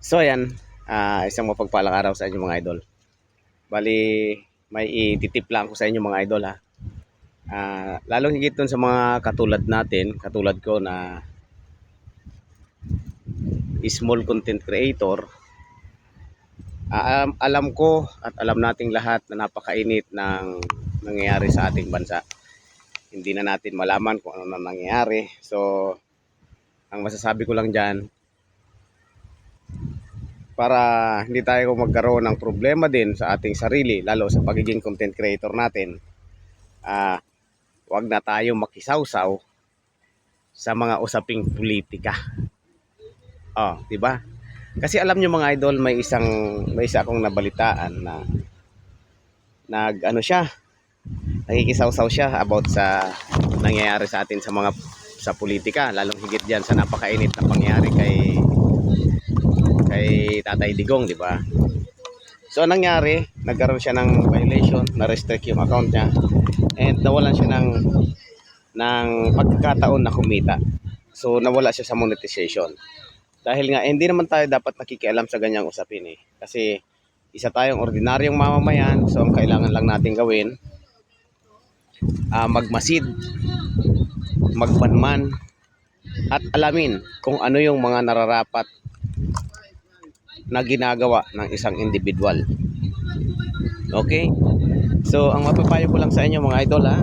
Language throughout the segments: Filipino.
So ayan, ah, isang mapagpalang araw sa inyo mga idol. Bali, may ititip lang ko sa inyo mga idol ha. Ah, lalong higit dun sa mga katulad natin, katulad ko na small content creator, ah, um, alam ko at alam nating lahat na napakainit ng nangyayari sa ating bansa. Hindi na natin malaman kung ano na nangyayari. So, ang masasabi ko lang dyan, para hindi tayo magkaroon ng problema din sa ating sarili, lalo sa pagiging content creator natin, ah, wag na tayo makisawsaw sa mga usaping politika. Oh, 'di ba? Kasi alam niyo mga idol, may isang may isa akong nabalitaan na nag ano siya, nakikisawsaw siya about sa nangyayari sa atin sa mga sa politika, lalong higit diyan sa napakainit na pangyayari kay Tatay Digong, di ba? So, anong nangyari, nagkaroon siya ng violation, na-restrict yung account niya, and nawalan siya ng, ng pagkakataon na kumita. So, nawala siya sa monetization. Dahil nga, hindi naman tayo dapat nakikialam sa ganyang usapin eh. Kasi, isa tayong ordinaryong mamamayan, so ang kailangan lang natin gawin, ah, magmasid, magmanman, at alamin kung ano yung mga nararapat na ginagawa ng isang individual. Okay? So, ang mapapayo ko lang sa inyo mga idol ha,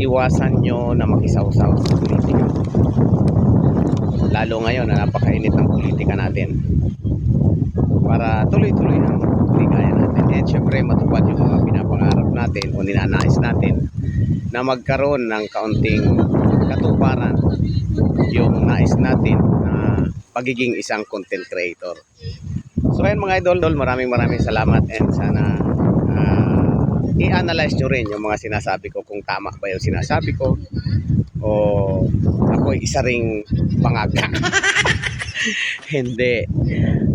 iwasan nyo na makisawsaw sa politika. Lalo ngayon na napakainit ng politika natin. Para tuloy-tuloy ang ligaya natin. And syempre matupad yung mga pinapangarap natin o ninanais natin na magkaroon ng kaunting katuparan yung nais natin na pagiging isang content creator. So ayun mga idol, maraming maraming salamat and sana ah, i-analyze nyo rin yung mga sinasabi ko kung tama ba yung sinasabi ko o ako isa ring pangaga. Hindi.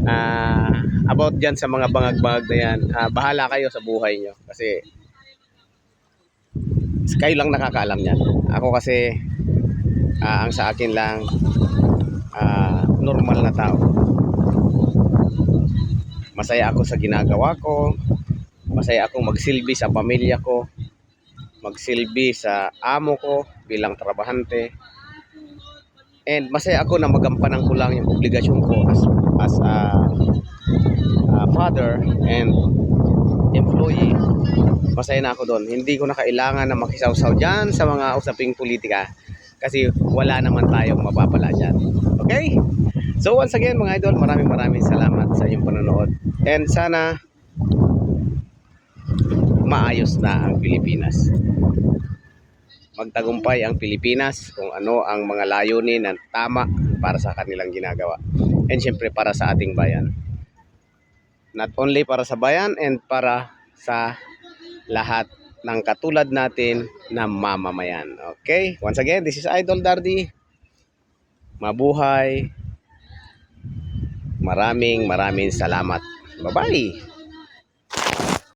Ah, about dyan sa mga bangag-bangag na yan, ah, bahala kayo sa buhay nyo kasi kayo lang nakakaalam yan. Ako kasi ah, ang sa akin lang ah, normal na tao. Masaya ako sa ginagawa ko. Masaya akong magsilbi sa pamilya ko. Magsilbi sa amo ko bilang trabahante. And masaya ako na magampanan ko lang yung obligasyon ko as, as a, a father and employee. Masaya na ako doon. Hindi ko na kailangan na makisawsaw dyan sa mga usaping politika kasi wala naman tayong mapapala dyan. Okay? So once again mga idol, maraming maraming salamat sa inyong panonood. And sana maayos na ang Pilipinas. Magtagumpay ang Pilipinas kung ano ang mga layunin na tama para sa kanilang ginagawa. And syempre para sa ating bayan. Not only para sa bayan and para sa lahat ng katulad natin na mamamayan. Okay? Once again, this is Idol Dardy. Mabuhay. Maraming maraming salamat. Bye-bye.